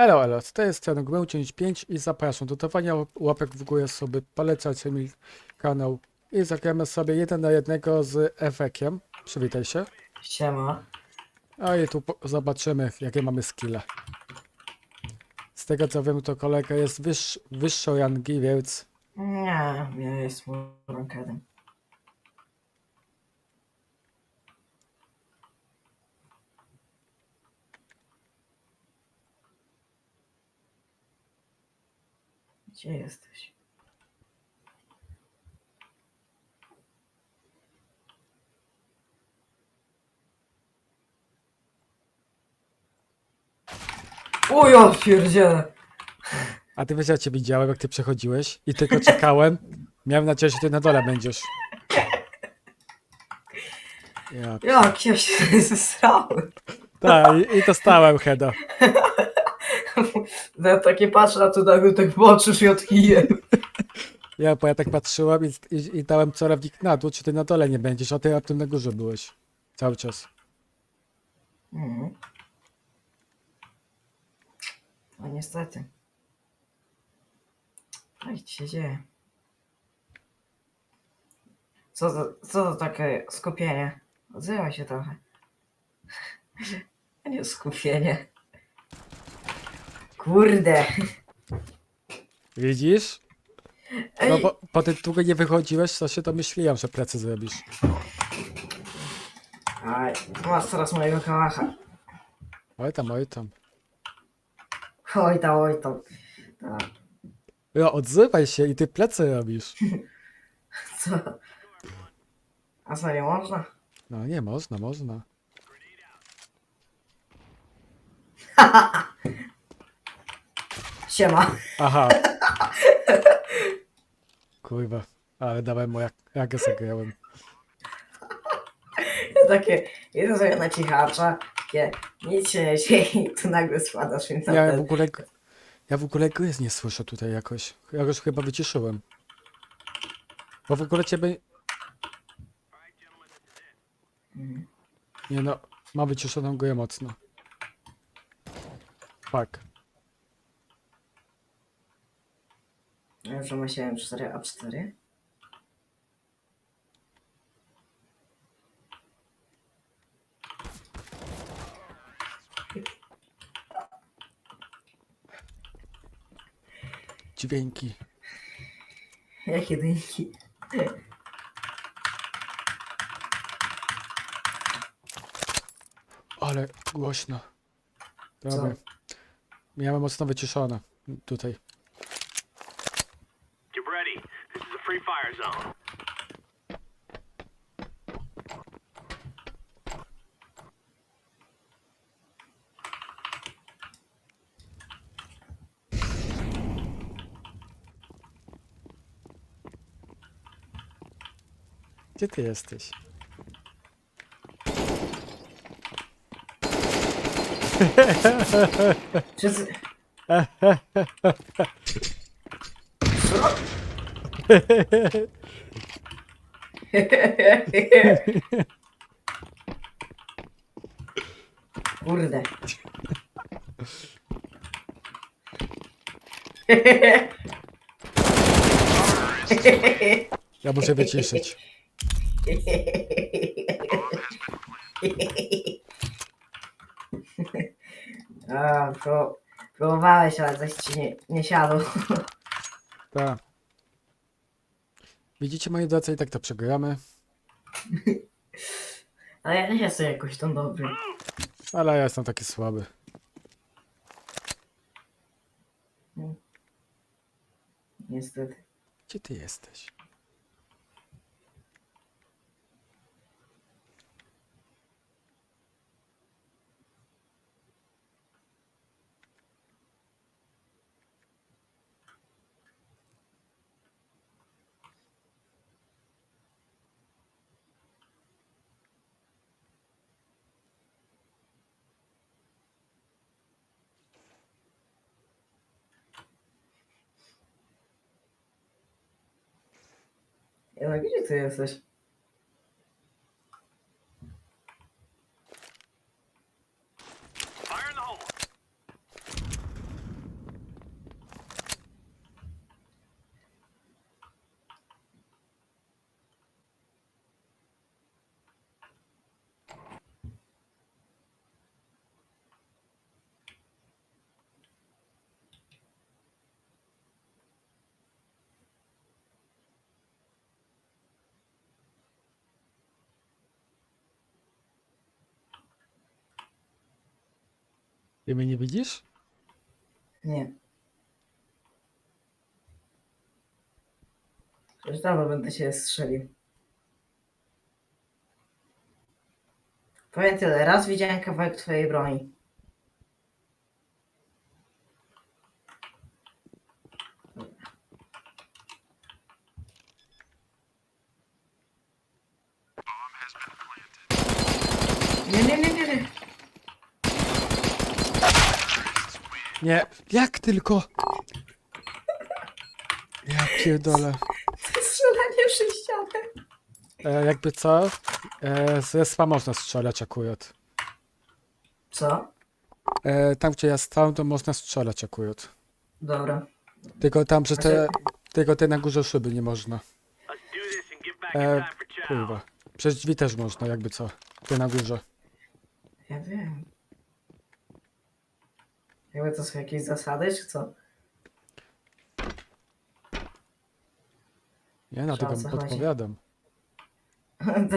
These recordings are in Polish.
Elo, elo, z tej strony Gmeł95 i zapraszam do dawania łapek w górę sobie, polecajcie mi kanał i zagramy sobie jeden na jednego z Efekiem. Przywitaj się. Siema. A i tu zobaczymy, jakie mamy skille. Z tego co wiem, to kolega jest wyższ, wyższej rangi, więc Nie, ja jestem rankedem. Gdzie jesteś? O ja pierdzielę! A ty wiesz, ja cię widziałem, jak ty przechodziłeś i tylko czekałem. Miałem nadzieję, że ty na dole będziesz. Ja. Jak ja się zesrałem! Tak, i, i dostałem heada. Ja takie patrzę na to, nagle tak patrzysz i odkiję. Ja, bo ja tak patrzyłem i, i, i dałem celownik na dół, czy ty na dole nie będziesz, a ty raptem na górze byłeś. Cały czas. Mhm. No niestety. Co ci się dzieje? Co to, co to takie skupienie? Odzywaj się trochę. A nie skupienie. Kurde. Widzisz? No Ej, bo po tym długo nie wychodziłeś, to się domyśliłem, że plecy zrobisz. Aj, masz teraz mojego kałacha. Oj tam, oj tam. Oj tam, oj tam. Tak. No, odzywaj się i ty plecy robisz. Co? A co, nie można? No nie, można, można. Siema. Aha. Kurwa, ale dałem mu jak, jak ja zagrałem. takie, idę sobie na cichacza, takie, nic się nie dzieje i tu nagle spadasz na Ja w ten. ogóle, ja w ogóle gry nie słyszę tutaj jakoś. Ja już chyba wyciszyłem. Bo w ogóle ciebie... Mhm. Nie no, mam wyciszoną grę mocno. Tak. 4 a 4 Dźwięki. Jakie dynki? Ale głośno. Dobra. Miałem mocno wyciszone. Tutaj. This is a free fire zone. Gdzie ty jesteś? Wszyscy... Kurde. Ja muszę wyciszyć. A, pro, próbowałeś, ale coś ci nie, nie siadło. Tak. Widzicie moi drodzy, i tak to przegramy. Ale ja nie jestem jakoś tam dobry. Ale ja jestem taki słaby. Niestety. Gdzie ty jesteś? No gdzie ty jesteś? Ty mnie nie widzisz? Nie. Już dawno będę się strzelił. Powiem tyle, raz widziałem kawałek twojej broni. Nie, nie, nie, nie, nie. Nie, jak tylko? Ja pierdolę. Strzelanie ścianę. E, jakby co? E, z respa można strzelać akurat. Co? E, tam gdzie ja stałem, to można strzelać akurat. Dobra. Tylko tam, że te, tylko te na górze szyby nie można. E, kurwa. Przez drzwi też można, jakby co. Te na górze. Ja wiem. Jakby to są jakieś zasady, czy co? Nie, no Czy o tylko co chodzi? podpowiadam.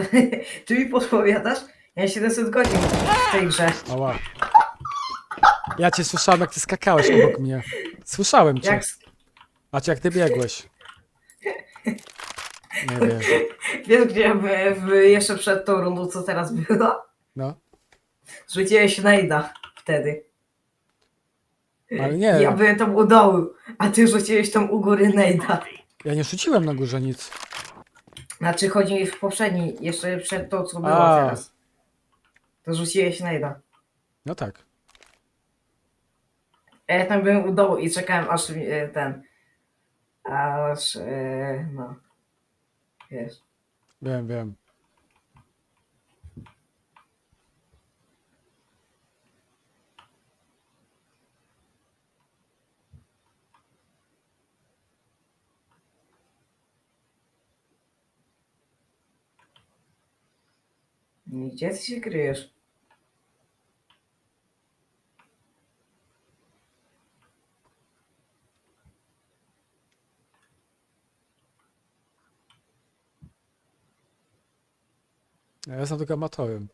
Ty mi podpowiadasz? Ja 700 godzin w tej grze. Ała. Ja cię słyszałem, jak ty skakałeś obok mnie. Słyszałem cię. Jak, A czy jak ty biegłeś? Nie wiem. wiesz gdzie w, w, jeszcze przed tą rundą, co teraz było? No, Rzuciłeś najda wtedy. Ale nie. Ja byłem tam u dołu, a ty rzuciłeś tam u góry najda. Ja nie rzuciłem na górze nic. Znaczy chodzi mi w poprzedniej, jeszcze przed tą, co było A. teraz. To rzuciłeś najda. No tak. A Ja tam byłem u dołu i czekałem aż e, ten. Aż. E, no. Wiesz. Wiem, wiem. Gdzie ty się kryjesz? Ja jestem tylko amatorem.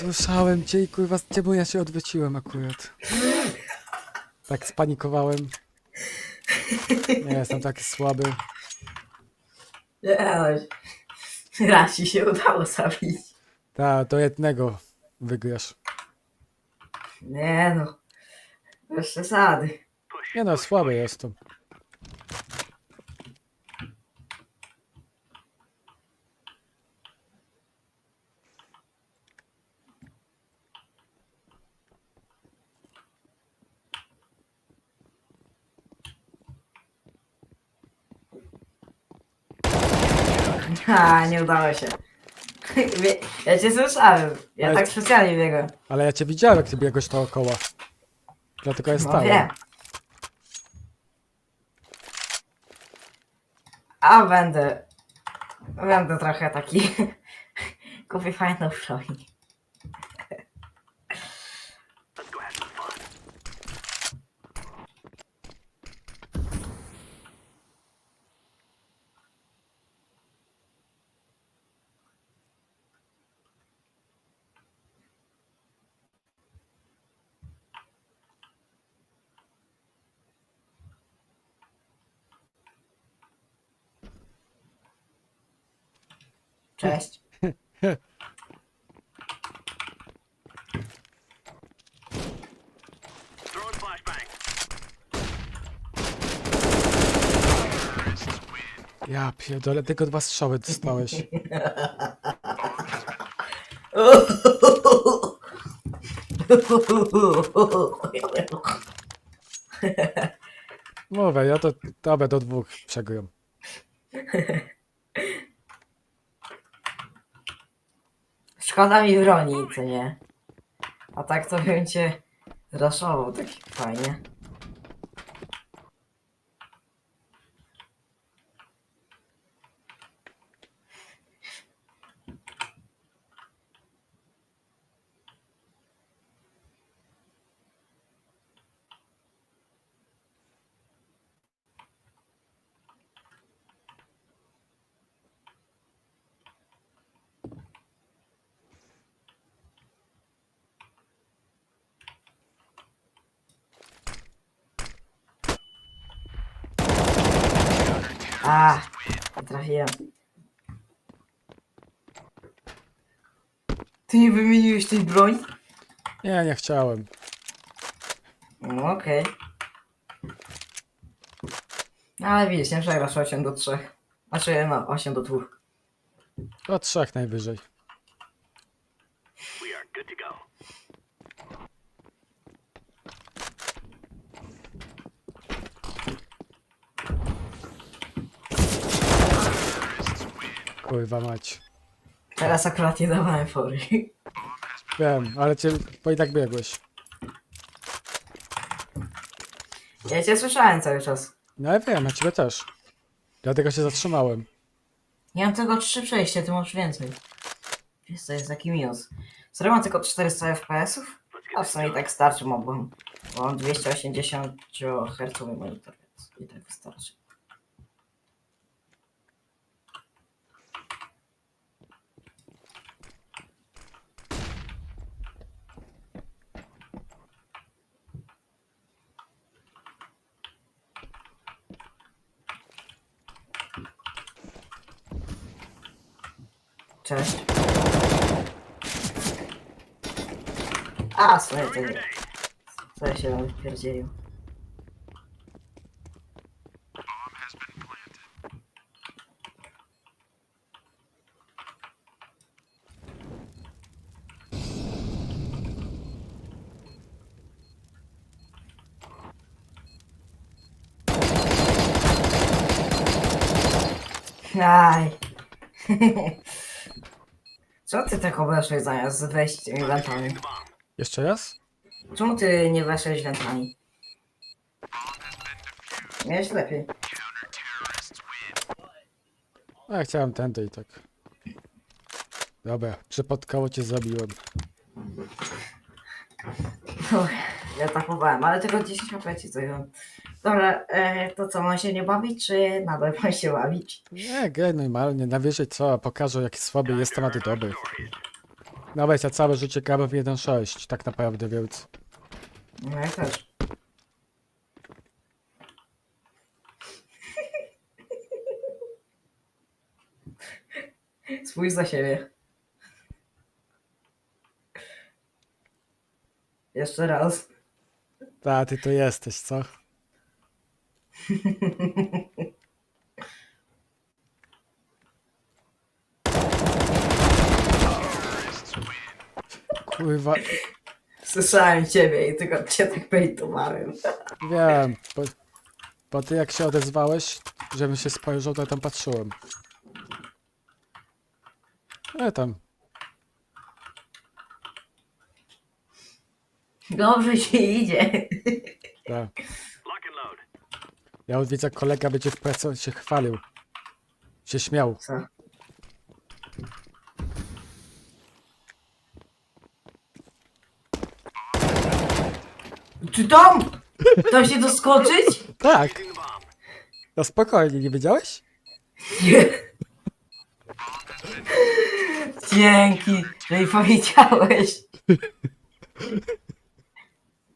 Słyszałem cię i kurwa, czemu ja się odwróciłem akurat? Tak spanikowałem. Nie jestem taki słaby. Nie, no. Raz ci się udało zabić. Ta, do jednego wygrasz. Nie no. Bez przesady. Nie no, słaby jestem. Ha, nie udało się. Wie- Ja cię słyszałem. Ja Ale- tak specjalnie biegłem. Ale ja cię widziałem, jak ty biegłeś dookoła. Dlatego ja No stałem. wiem. A będę. Będę trochę taki. Kupię fajną broń. Cześć. Ja pierdolę, tylko dwa strzały dostałeś. Mówię, ja to dobra, do dwóch przegram. Szkoda mi broni, co nie? A tak to bym cię zraszował tak fajnie. A, nie trafiłem. Ty nie wymieniłeś tej broni? Nie, nie chciałem. No okej. No, Ale widzisz, nie przegrasz 8 do 3. Znaczy, no, 8 do 2. Do trzech najwyżej. We are good to go. Kurwa mać. Teraz akurat nie dawałem fory. Wiem, ale cię, bo i tak biegłeś. Ja cię słyszałem cały czas. No ja wiem, ja ciebie też. Dlatego się zatrzymałem. Ja mam tylko 3 przejścia, ty masz więcej. Wiesz co jest taki minus. Serio mam tylko 400 FPS-ów? A w sumie i tak starczy mogłem. Bo mam 280 Hz monitor, więc i tak wystarczy. Słuchaj, to nie. Co ja się wypierdzielił. Aj. Co ty tak obeszłeś zamiast wejść tymi wentami? Jeszcze raz? Czemu ty nie weszłeś wentami? Miałeś lepiej. A ja chciałem tędy i tak. Dobra, przypadkowo cię zabiłem. No, ja tapowałem, ale tylko 10 HP ci zająłem. Dobra, e, to co, mam się nie bawić, czy nadal mam się bawić? Nie, graj normalnie, najwyżej co, pokażę jaki słaby jestem, a ty dobry. Weź, ja całe życie grałem w 1.6, tak naprawdę, więc... No ja też. Spójrz za siebie. Jeszcze raz. Ta, ty to jesteś, co? Kurwa, Słyszałem ciebie i tylko cię tak bejtowałem. wiem, bo, bo ty jak się odezwałeś, żebym się spojrzał, to ja tam patrzyłem. E tam, Dobrze ci idzie. tak. Ja widzę, kolega będzie w pracy, on się chwalił. Się śmiał. Co? Czy tam? Tam się doskoczyć? Tak, no spokojnie, nie wiedziałeś? Nie. Dzięki, że mi powiedziałeś.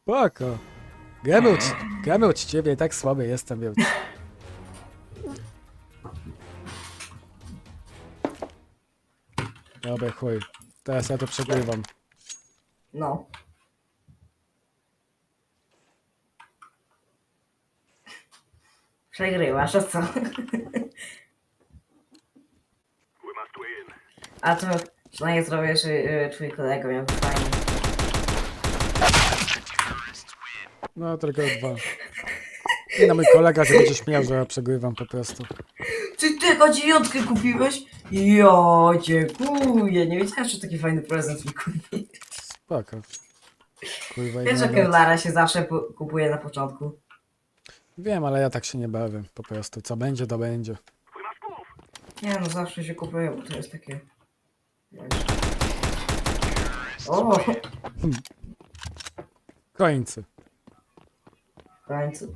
Spoko. Gramy od, gramy ciebie, tak słaby jestem, więc... Dobra, chuj. Teraz ja to przegrywam. No. Przegrywasz, a co? A to przynajmniej zrobię, że y, twój kolega miał fajnie. No, tylko dwa. I na mój kolega się będzie śmiał, że ja przegrywam po prostu. Ty tylko dziewiątkę kupiłeś? Jo, dziękuję. Nie wiedziałem, że taki fajny prezent mi kupi. Spoko. Kurwa, Wiesz, że innego- Kevlara się zawsze po- kupuje na początku. Wiem, ale ja tak się nie bawię, po prostu. Co będzie, to będzie. Nie no, zawsze się kupuje, bo to jest takie... O, Końcy. Końcu.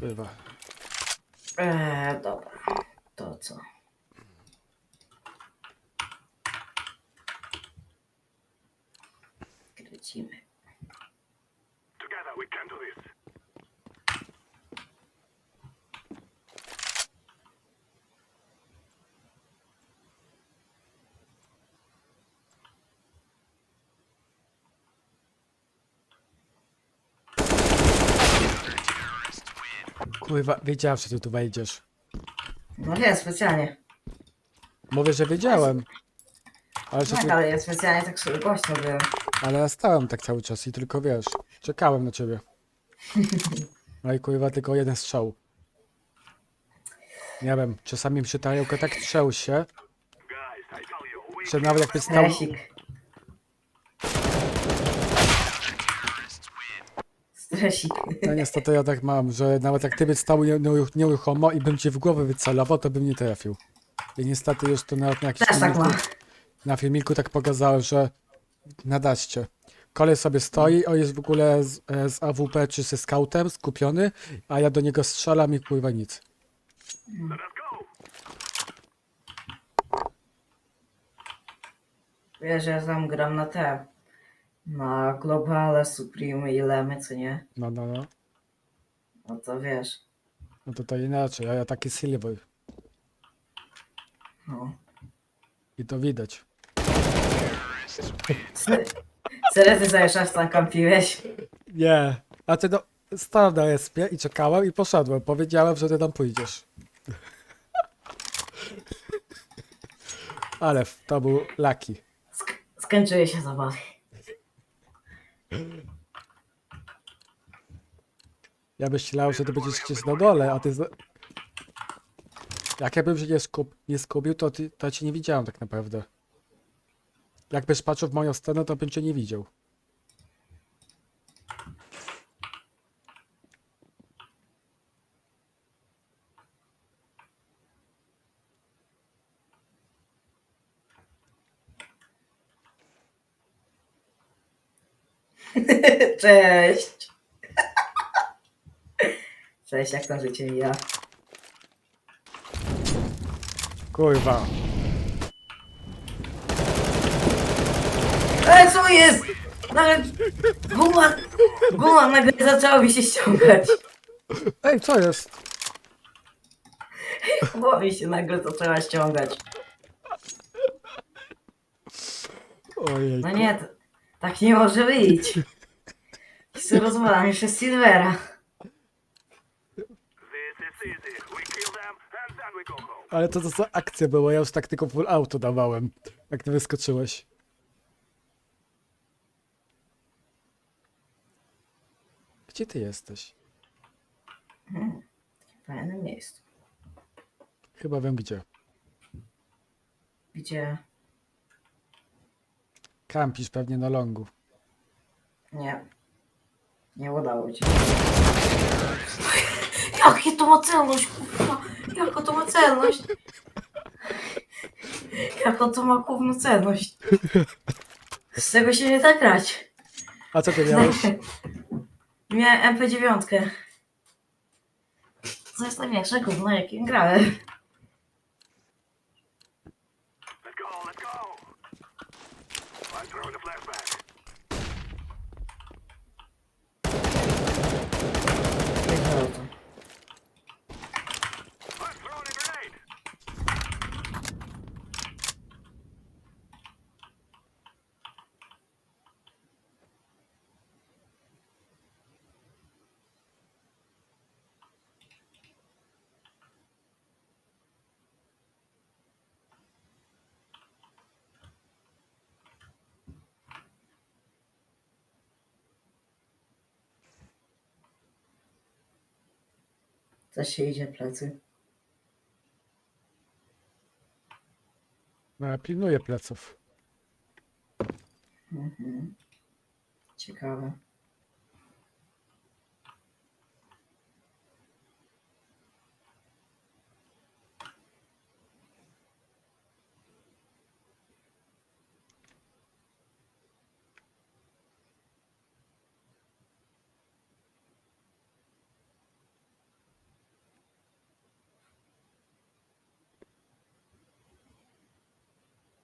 Kurwa. Eee, dobra. To co? Kurwa, wiedziałem, że ty tu wejdziesz. No nie, specjalnie. Mówię, że wiedziałem. Ale, że Tak, ale ja specjalnie tak sobie głośno byłem. ale ja stałem tak cały czas i tylko wiesz, czekałem na ciebie. No i kurwa, tylko jeden strzał. Nie wiem, czasami przy tariołkę tak trzęł się, że nawet jakby stał... Stresik. No niestety ja tak mam, że nawet jak ty byś stał nie- nie- nieruchomo i bym ci w głowę wycelował, to bym nie trafił. I niestety już to nawet na jakimś Też tak na filmiku tak pokazałem, że nadaście. Kolej sobie stoi, on jest w ogóle z, e, z AWP czy ze scoutem skupiony, a ja do niego strzelam i kurwa nic. Wiesz, ja tam gram na te. Na Globale, Supreme i Lemy, co nie? No, no, no. No to wiesz. No to to inaczej, a ja taki silver. No. I to widać. Se- Serio ty czas tam kampiłeś? Nie. A ty no, stałem na respie i czekałem i poszedłem. Powiedziałem, że ty tam pójdziesz. Ale f- to był Lucky. Sk- skończyły się zabawy. Ja myślałem, że ty będziesz gdzieś na dole, a ty... Jak ja bym się nie, skup... nie skupił, to, ty... to ja cię nie widziałem tak naprawdę. Jakbyś patrzył w moją stronę, to bym cię nie widział. Cześć! Cześć, jak tam życie mija? Kurwa. Ej, co jest? Nagle guma, guma nagle zaczęła mi się ściągać. Ej, co jest? Guma mi się nagle zaczęła ściągać. Ojej. No nie, to, tak nie może być. Chcę rozwalam jeszcze Silvera. This is easy. We kill them and then we go home. Ale to to za akcja była, ja już tak tylko full auto dawałem, jak ty wyskoczyłeś. Gdzie ty jesteś? W fajnym miejscu. Chyba wiem gdzie. Gdzie? Kampisz pewnie na longu. Nie. Nie udało ci się. Jakie to ma celność, kurwa? Jaka to ma celność? Jaka to ma główną celność? Z tego się nie da grać. A co ty miałeś? Miałem MP9. To jest największe gówno, jakim grałem. Let's go, let's go. I'm throwing a flashback. Wiedział to. I'm throwing a grenade. Coś się idzie plecy. No, ja pilnuję pleców. Mhm. Ciekawe.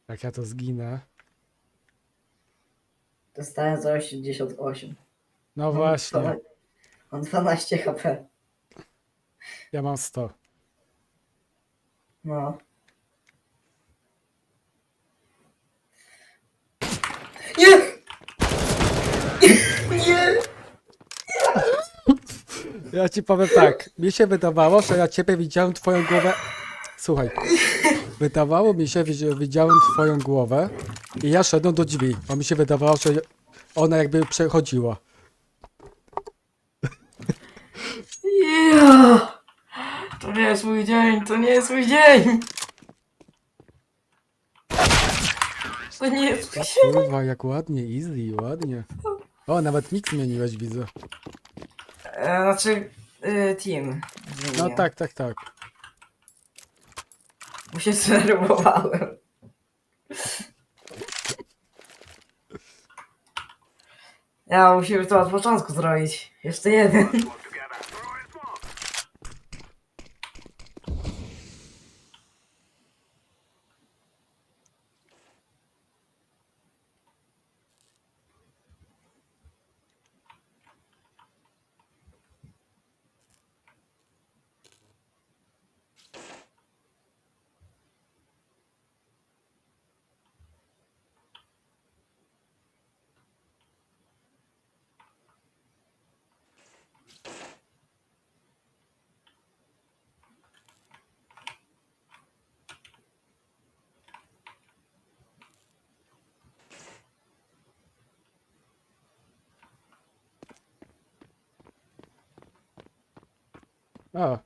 Jak ja to zginę. Dostałem za 88. No właśnie, Mam- Mam 12 HP. ja mam 100. No. Nie! Nie! Ja ci powiem tak, mi się wydawało, że ja ciebie widziałem twoją głowę. Słuchaj. Wydawało mi się, że widziałem twoją głowę i ja szedłem do drzwi, bo mi się wydawało, że ona jakby przechodziła. Yeah! To nie jest mój dzień, to nie jest mój dzień! To nie jest mój dzień. Kurwa, jak ładnie, easy, ładnie. O, nawet nikt zmieniłeś, widzę. E, znaczy, y, team. No zmieniłem. tak, tak, tak. Bo się zdenerwowałem. Ja musimy to od początku zrobić. Jeszcze jeden. A,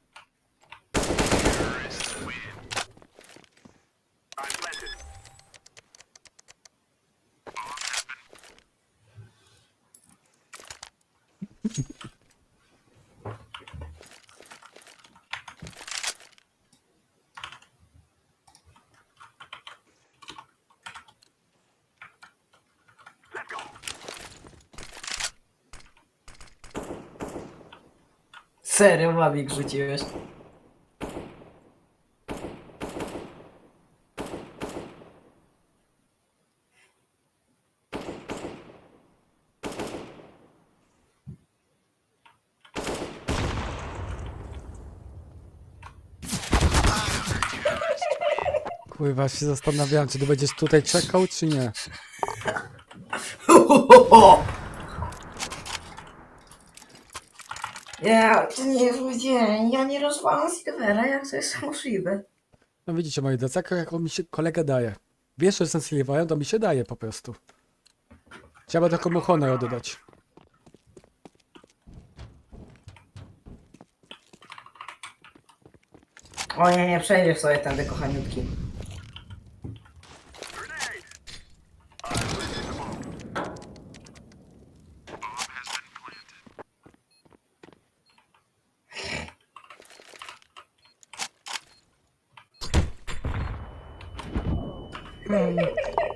Serio, Mawik rzuciłeś. kurwa, się zastanawiałem, czy ty będziesz tutaj czekał, czy nie. Ja, to nie jest mój dzień. Ja nie rozwalam Silvera, jak to jest możliwe. No widzicie, moi drodzy, jak, jak on mi się kolega daje. Wiesz, że jestem Silverem, to mi się daje po prostu. Trzeba tylko mu honor oddać. O nie, nie przejdziesz sobie tędy, kochaniutki.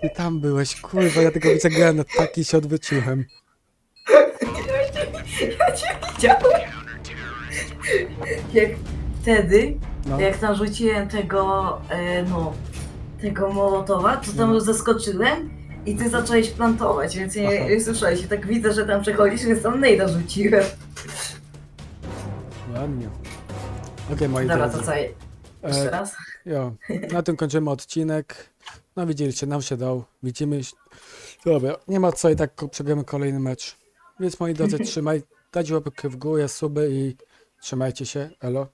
Ty tam byłeś, kurwa, ja tego widzę granat, taki się odwróciłem. Ja cię widziałem. Jak wtedy, No. jak narzuciłem tego, e, no, tego mołotowa, to tam No. zaskoczyłem i ty zacząłeś plantować, więc nie, Aha. nie słyszałeś. I tak widzę, że tam przechodzisz, więc tam nejda rzuciłem. Ładnie. Okej, moi Dobra, to drodzy. co, jeszcze E, raz? jo, na tym kończymy odcinek. No widzieliście, nam się dał. Widzimy. Dobra, nie ma co i tak przegramy kolejny mecz. Więc moi drodzy, trzymaj, dajcie łapkę w górę, suby i trzymajcie się. Elo.